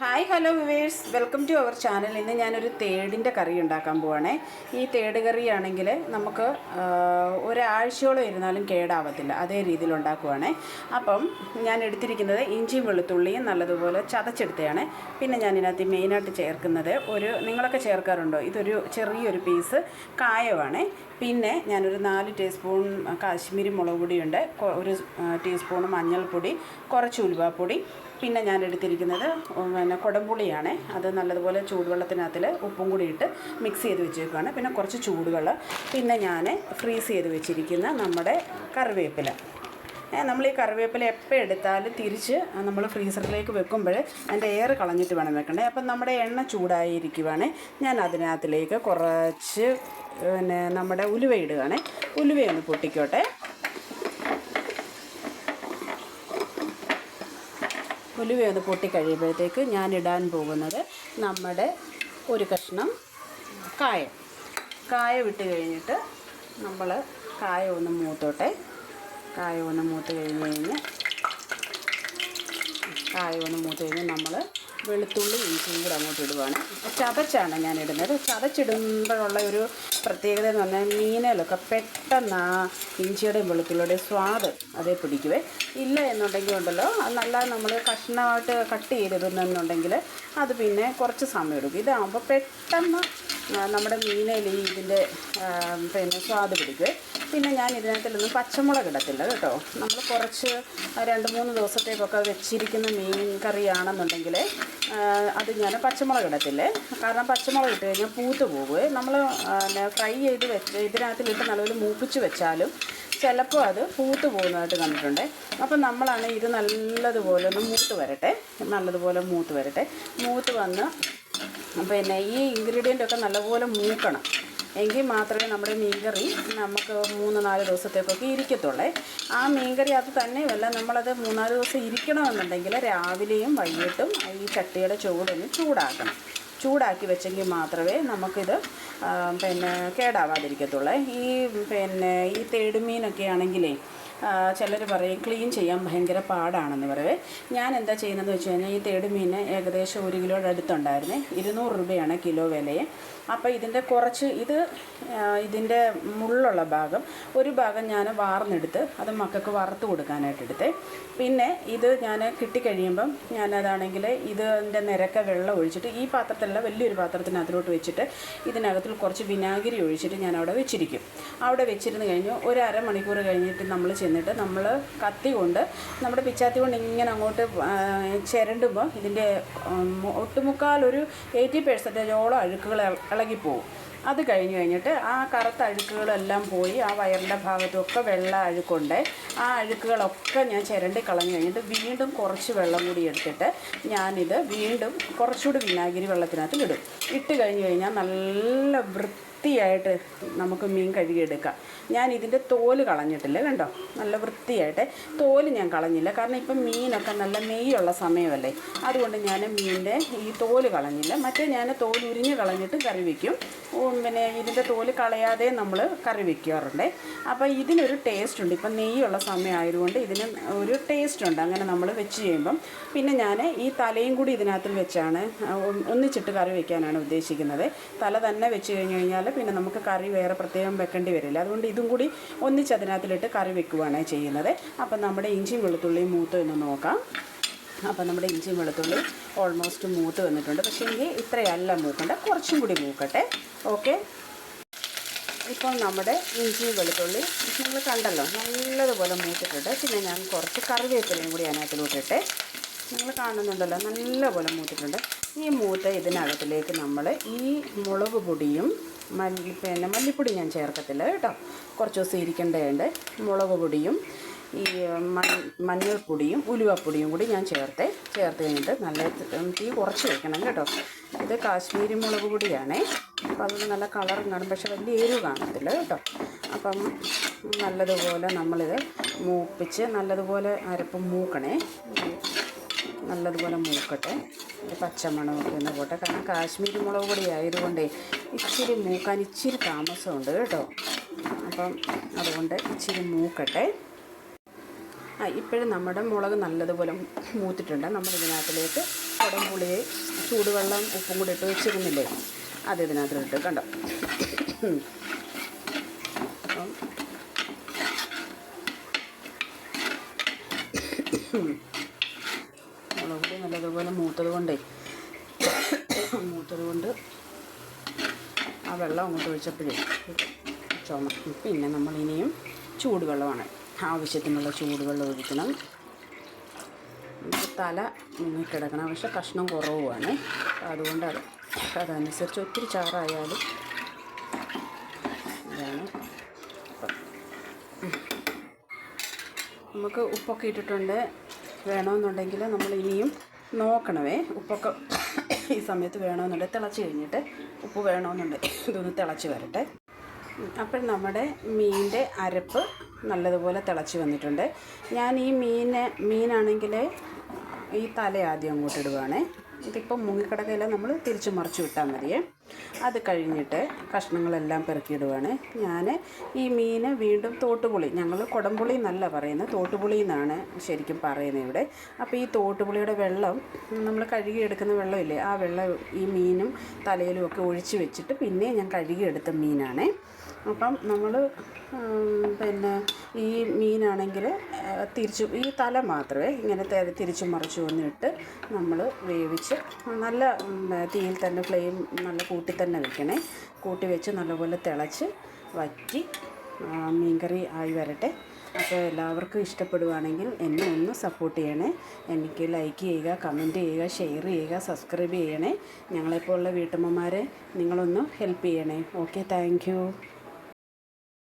Hi hello viewers welcome to our channel ഇന്ന് ഞാനൊരു തേടിന്റെ കറി ഉണ്ടാക്കാൻ പോവാണേ. ഈ തേട് കറിയാണെങ്കിൽ നമുക്ക് ഒരാഴ്ചയോളം ഇരുന്നാലും കേടാവത്തില്ല. അതേ രീതിയിൽ ഉണ്ടാക്കുവാണേ. അപ്പം ഞാൻ എടുത്തിരിക്കുന്നത് ഇഞ്ചിയും വെളുത്തുള്ളിയും നല്ലതുപോലെ ചതച്ചെടുത്തതാണ് പിന്നെ ഞാൻ ഇതിനകത്ത് മെയിനായിട്ട് ചേർക്കുന്നത് ഒരു നിങ്ങളൊക്കെ ചേർക്കാറുണ്ടോ? ഇതൊരു ചെറിയൊരു പീസ് കായമാണ് പിന്നെ ഞാനൊരു നാല് ടീസ്പൂൺ കാശ്മീരി മുളക് പൊടിയുണ്ട്. ഒരു ടീസ്പൂൺ മഞ്ഞൾപ്പൊടി കുറച്ച് ഉലുവാപ്പൊടി പിന്നെ ഞാൻ എടുത്തിരിക്കുന്നത് പിന്നെ കുടംപുളിയാണ്. അത് നല്ലതുപോലെ ചൂടുവെള്ളത്തിനകത്തിൽ ഉപ്പും കൂടി ഇട്ട് മിക്സ് ചെയ്ത് വെച്ചേക്കുകയാണ് പിന്നെ കുറച്ച് ചൂടുകൾ പിന്നെ ഞാൻ ഫ്രീസ് ചെയ്ത് വെച്ചിരിക്കുന്ന നമ്മുടെ കറിവേപ്പില. നമ്മൾ ഈ കറിവേപ്പില എപ്പോൾ എടുത്താലും തിരിച്ച് നമ്മൾ ഫ്രീസറിലേക്ക് വെക്കുമ്പോൾ അതിന്റെ എയർ കളഞ്ഞിട്ട് വേണം വെക്കണ്ടേ. അപ്പം നമ്മുടെ എണ്ണ ചൂടായിരിക്കുവാണ്. ഞാൻ അതിനകത്തിലേക്ക് കുറച്ച് പിന്നെ നമ്മുടെ ഉലുവ ഇടുകയാണേ. ഉലുവയൊന്ന് പൊട്ടിക്കോട്ടെ. ഉലുവയൊന്ന് പൊട്ടിക്കഴിയുമ്പോഴത്തേക്ക് ഞാൻ ഇടാൻ പോകുന്നത് നമ്മുടെ ഒരു കഷ്ണം കായം. കായം ഇട്ട് കഴിഞ്ഞിട്ട് നമ്മൾ കായം ഒന്ന് മൂത്തോട്ടെ. കായം ഒന്ന് മൂത്ത് കഴിഞ്ഞ് കഴിഞ്ഞ് കായം ഒന്ന് മൂത്ത് കഴിഞ്ഞ് നമ്മൾ വെളുത്തുള്ളി ഇഞ്ചിയും കൂടെ അങ്ങോട്ട് ഇടുവാണ്. ചതച്ചാണ് ഞാൻ ഇടുന്നത്. ചതച്ചിടുമ്പോഴുള്ള ഒരു പ്രത്യേകത എന്ന് പറഞ്ഞാൽ മീനിലൊക്കെ പെട്ടെന്ന് ആ ഇഞ്ചിയുടെയും വെളുത്തുള്ളിയുടെയും സ്വാദ് അതേ പിടിക്കുവേ. ഇല്ല എന്നുണ്ടെങ്കിൽ ഉണ്ടല്ലോ. അത് നല്ല നമ്മൾ കഷ്ണമായിട്ട് കട്ട് ചെയ്തിടുന്നെന്നുണ്ടെങ്കിൽ അത് പിന്നെ കുറച്ച് സമയം എടുക്കും. ഇതാകുമ്പോൾ പെട്ടെന്ന് നമ്മുടെ മീനയിൽ ഇതിന്റെ പിന്നെ സ്വാദ് പിടിക്കുക പിന്നെ ഞാൻ ഇതിനകത്തിലൊന്നും പച്ചമുളക് ഇടത്തില്ല കേട്ടോ. നമ്മൾ കുറച്ച് രണ്ട് മൂന്ന് ദിവസത്തേക്കൊക്കെ വെച്ചിരിക്കുന്ന മീൻ കറിയാണെന്നുണ്ടെങ്കിൽ അത് ഞാൻ പച്ചമുളക് ഇടത്തില്ലേ? കാരണം പച്ചമുളക് ഇട്ട് കഴിഞ്ഞാൽ പൂത്ത് പോകുമേ നമ്മൾ ഫ്രൈ ചെയ്ത് വെച്ച് ഇതിനകത്തിലിട്ട് നല്ലപോലെ മൂപ്പിച്ച് വെച്ചാലും ചിലപ്പോൾ അത് പൂത്ത് പോകുന്നതായിട്ട് കണ്ടിട്ടുണ്ട്. അപ്പം നമ്മളാണ് ഇത് നല്ലതുപോലെ ഒന്ന് മൂത്ത് വരട്ടെ. നല്ലതുപോലെ മൂത്ത് വരട്ടെ. മൂത്ത് വന്ന് പിന്നെ ഈ ഇൻഗ്രീഡിയന്റ് ഒക്കെ നല്ലപോലെ മൂക്കണം. എങ്കിൽ മാത്രമേ നമ്മുടെ മീൻകറി നമുക്ക് മൂന്ന് നാല് ദിവസത്തേക്കൊക്കെ ഇരിക്കത്തുള്ളേ. ആ മീൻകറി അത് തന്നെയുമല്ല നമ്മളത് മൂന്നാൽ ദിവസം ഇരിക്കണമെന്നുണ്ടെങ്കിൽ രാവിലെയും വൈകിട്ടും ഈ ചട്ടിയുടെ ചൂടൊന്ന് ചൂടാക്കണം. ചൂടാക്കി വെച്ചെങ്കിൽ മാത്രമേ നമുക്കിത് പിന്നെ കേടാവാതിരിക്കത്തുള്ളേ. ഈ പിന്നെ ഈ തേടുമീനൊക്കെ ആണെങ്കിലേ ചിലർ പറയും ക്ലീൻ ചെയ്യാൻ ഭയങ്കര പാടാണെന്ന് പറയേ. ഞാൻ എന്താ ചെയ്യുന്നതെന്ന് വെച്ച് കഴിഞ്ഞാൽ ഈ തേടുമീൻ ഏകദേശം ഒരു കിലോയുടെ അടുത്തുണ്ടായിരുന്നേ ഇരുന്നൂറ് രൂപയാണ് കിലോ വിലയെ. അപ്പോൾ ഇതിന്റെ കുറച്ച് ഇത് ഇതിന്റെ മുള്ളുള്ള ഭാഗം ഒരു ഭാഗം ഞാൻ വാർന്നെടുത്ത് അത് മക്കൾക്ക് വറുത്ത് കൊടുക്കാനായിട്ട് എടുത്തേ. പിന്നെ ഇത് ഞാൻ കിട്ടിക്കഴിയുമ്പം ഞാനതാണെങ്കിൽ ഇതിന്റെ നിരക്ക വെള്ളം ഒഴിച്ചിട്ട് ഈ പാത്രത്തിലുള്ള വലിയൊരു പാത്രത്തിനകത്തിലോട്ട് വെച്ചിട്ട് ഇതിനകത്തിൽ കുറച്ച് വിനാഗിരി ഒഴിച്ചിട്ട് ഞാൻ അവിടെ വെച്ചിരിക്കും. അവിടെ വെച്ചിരുന്ന് കഴിഞ്ഞു. ഒരു അരമണിക്കൂർ കഴിഞ്ഞിട്ട് നമ്മൾ ചെന്നിട്ട് നമ്മൾ കത്തി കൊണ്ട് നമ്മുടെ പിച്ചാത്തി കൊണ്ട് ഇങ്ങനെ അങ്ങോട്ട് ചിരണ്ടുമ്പോൾ ഇതിന്റെ ഒട്ടുമുക്കാലൊരു എയ്റ്റി പെർസെന്റേജോളം അഴുക്കുകൾ ഇളകിപ്പോവും. അത് കഴിഞ്ഞ് കഴിഞ്ഞിട്ട് ആ കറുത്ത അഴുക്കുകളെല്ലാം പോയി ആ വയറിന്റെ ഭാഗത്തൊക്കെ വെള്ള അഴുക്കുണ്ട് ആ അഴുക്കുകളൊക്കെ ഞാൻ ചിരണ്ടി കളഞ്ഞു കഴിഞ്ഞിട്ട് വീണ്ടും കുറച്ച് വെള്ളം കൂടി എടുത്തിട്ട് ഞാനിത് വീണ്ടും കുറച്ചുകൂടി വിനാഗിരി വെള്ളത്തിനകത്ത് ഇടും. ഇട്ട് കഴിഞ്ഞ് കഴിഞ്ഞാൽ നല്ല വൃത്തിയായിട്ട് നമുക്ക് മീൻ കഴുകിയെടുക്കാം. ഞാൻ ഇതിന്റെ തോൽ കളഞ്ഞിട്ടില്ല കണ്ടോ? നല്ല വൃത്തിയായിട്ട്. തോൽ ഞാൻ കളഞ്ഞില്ല കാരണം ഇപ്പം മീനൊക്കെ നല്ല നെയ്യുള്ള സമയമല്ലേ. അതുകൊണ്ട് ഞാൻ മീനിന്റെ ഈ തോൽ കളഞ്ഞില്ല. മറ്റേ ഞാൻ തോൽ ഉരിഞ്ഞ് കളഞ്ഞിട്ട് കറി വയ്ക്കും പിന്നെ ഇതിന്റെ തോൽ കളയാതെ നമ്മൾ കറി വയ്ക്കാറുണ്ട് അപ്പോൾ ഇതിനൊരു ടേസ്റ്റ് ഉണ്ട് ഇപ്പം നെയ്യുള്ള സമയമായതുകൊണ്ട് ഇതിന് ഒരു ടേസ്റ്റ് ഉണ്ട് അങ്ങനെ നമ്മൾ വെച്ച് ചെയ്യുമ്പം. പിന്നെ ഞാൻ ഈ തലയും കൂടി ഇതിനകത്തിൽ വെച്ചാണ് ഒന്നിച്ചിട്ട് കറി വയ്ക്കാനാണ് ഉദ്ദേശിക്കുന്നത്. തല തന്നെ വെച്ച് കഴിഞ്ഞ് കഴിഞ്ഞാൽ പിന്നെ നമുക്ക് കറി വേറെ പ്രത്യേകം വെക്കേണ്ടി വരില്ല. അതുകൊണ്ട് ഇതും കൂടി ഒന്നിച്ച് അതിനകത്തിലിട്ട് കറി വെക്കുകയാണ് ചെയ്യുന്നത്. അപ്പം നമ്മുടെ ഇഞ്ചിയും വെളുത്തുള്ളിയും മൂത്ത് എന്ന് നോക്കാം. അപ്പം നമ്മുടെ ഇഞ്ചിയും വെളുത്തുള്ളി ഓൾമോസ്റ്റ് മൂത്ത് വന്നിട്ടുണ്ട്. പക്ഷേ എങ്കിൽ ഇത്രയല്ല മൂക്കണ്ട കുറച്ചും കൂടി മൂക്കട്ടെ. ഓക്കെ? ഇപ്പോൾ നമ്മുടെ ഇഞ്ചി വെളുത്തുള്ളി നിങ്ങൾ കണ്ടല്ലോ നല്ലതുപോലെ മൂത്തിട്ടുണ്ട്. പിന്നെ ഞാൻ കുറച്ച് കറിവേപ്പിലയും കൂടി അതിനകത്തിലോട്ടിട്ടെ. നിങ്ങൾ കാണുന്നുണ്ടല്ലോ നല്ലപോലെ മൂത്തിട്ടുണ്ട്. ഈ മൂത്ത ഇതിനകത്തിലേക്ക് നമ്മൾ ഈ മുളക് പൊടിയും മല്ലി പിന്നെ മല്ലിപ്പൊടി ഞാൻ ചേർക്കത്തില്ല കേട്ടോ. കുറച്ച് ദിവസം ഇരിക്കേണ്ടതുണ്ട്. മുളക് പൊടിയും ഈ മഞ്ഞൾപ്പൊടിയും ഉലുവപ്പൊടിയും കൂടി ഞാൻ ചേർത്ത്. ചേർത്ത് കഴിഞ്ഞിട്ട് നല്ല തീ കുറച്ച് വെക്കണം കേട്ടോ. ഇത് കാശ്മീരി മുളക് പൊടിയാണേ. അപ്പം അതിന് നല്ല കളറും കാണും. പക്ഷെ വലിയ എരിവ് കാണത്തില്ല കേട്ടോ. അപ്പം നല്ലതുപോലെ നമ്മളിത് മൂപ്പിച്ച് നല്ലതുപോലെ അരപ്പ് മൂക്കണേ. നല്ലതുപോലെ മൂക്കട്ടെ. പച്ചമുളക് പച്ചമണമൊക്കെ ഒന്ന് പോട്ടെ. കാരണം കാശ്മീരി മുളക് പൊടി ആയതുകൊണ്ടേ ഇച്ചിരി മൂക്കാൻ ഇച്ചിരി താമസമുണ്ട് കേട്ടോ. അപ്പം അതുകൊണ്ട് ഇച്ചിരി മൂക്കട്ടെ. ആ ഇപ്പോഴും നമ്മുടെ മുളക് നല്ലതുപോലെ മൂത്തിട്ടുണ്ട്. നമ്മൾ ഇതിനകത്തിലേക്ക് കുടംപുളിയെ ചൂടുവെള്ളം ഉപ്പും കൂടി ഇട്ട് വെച്ചിരുന്നില്ലേ? അത് ഇതിനകത്തിലിട്ട് കണ്ടോ. അപ്പം മുളക് പൊടി നല്ലതുപോലെ മൂത്തത് കൊണ്ടേ മൂത്തത് കൊണ്ട് ആ വെള്ളം അങ്ങോട്ട് ഒഴിച്ചപ്പോഴേ ചുമ പിന്നെ നമ്മൾ ഇനിയും ചൂടുവെള്ളമാണ്. ആവശ്യത്തിനുള്ള ചൂടുവെള്ളം ഒഴിക്കണം. തല മുങ്ങിക്കിടക്കണം. പക്ഷെ കഷ്ണം കുറവുമാണ്. അതുകൊണ്ട് അത് അതനുസരിച്ച് ഒത്തിരി ചാറായാലും ഇതാണ്. നമുക്ക് ഉപ്പൊക്കെ ഇട്ടിട്ടുണ്ട്. വേണമെന്നുണ്ടെങ്കിൽ നമ്മൾ ഇനിയും നോക്കണമേ. ഉപ്പൊക്കെ ഈ സമയത്ത് വേണമെന്നുണ്ടെങ്കിൽ തിളച്ച് കഴിഞ്ഞിട്ട് ഉപ്പ് വേണമെന്നുണ്ടെങ്കിൽ ഇതൊന്ന് തിളച്ച് വരട്ടെ. അപ്പോൾ നമ്മുടെ മീനിന്റെ അരപ്പ് നല്ലതുപോലെ തിളച്ച് വന്നിട്ടുണ്ട്. ഞാൻ ഈ മീനെ മീനാണെങ്കിൽ ഈ തല ആദ്യം അങ്ങോട്ട് ഇടുവാണേ. ഇതിപ്പോൾ മുങ്ങിക്കിടക്കയില്ല നമ്മൾ തിരിച്ചു മറിച്ച് വിട്ടാൽ മതിയേ. അത് കഴിഞ്ഞിട്ട് കഷ്ണങ്ങളെല്ലാം പെറുക്കിയിടുവാണ്. ഞാൻ ഈ മീന് വീണ്ടും തോട്ടുപുളി ഞങ്ങൾ കുടംപുളി എന്നല്ല പറയുന്നത് തോട്ടുപുളി എന്നാണ് ശരിക്കും പറയുന്നത് ഇവിടെ. അപ്പോൾ ഈ തോട്ടുപുളിയുടെ വെള്ളം നമ്മൾ കഴുകിയെടുക്കുന്ന വെള്ളമില്ലേ ആ വെള്ളം ഈ മീനും തലയിലും ഒക്കെ ഒഴിച്ച് വെച്ചിട്ട് പിന്നെ ഞാൻ കഴുകിയെടുത്ത മീനാണേ. അപ്പം നമ്മൾ പിന്നെ ഈ മീനാണെങ്കിൽ തിരിച്ചു ഈ തല മാത്രമേ ഇങ്ങനെ തിരിച്ചു മറിച്ചു വന്നിട്ട് നമ്മൾ വേവിച്ച് നല്ല തീയിൽ തന്നെ ഫ്ലെയിം നല്ല കൂട്ടി തന്നെ വെക്കണേ. കൂട്ടി വെച്ച് നല്ലപോലെ തിളച്ച് വറ്റി മീൻകറി ആയി വരട്ടെ. അപ്പോൾ എല്ലാവർക്കും ഇഷ്ടപ്പെടുവാണെങ്കിൽ എന്നെ ഒന്ന് സപ്പോർട്ട് ചെയ്യണേ. എനിക്ക് ലൈക്ക് ചെയ്യുക കമന്റ് ചെയ്യുക ഷെയർ ചെയ്യുക സബ്സ്ക്രൈബ് ചെയ്യണേ. ഞങ്ങളെപ്പോലുള്ള വീട്ടമ്മമാരെ നിങ്ങളൊന്ന് ഹെൽപ്പ് ചെയ്യണേ. Okay thank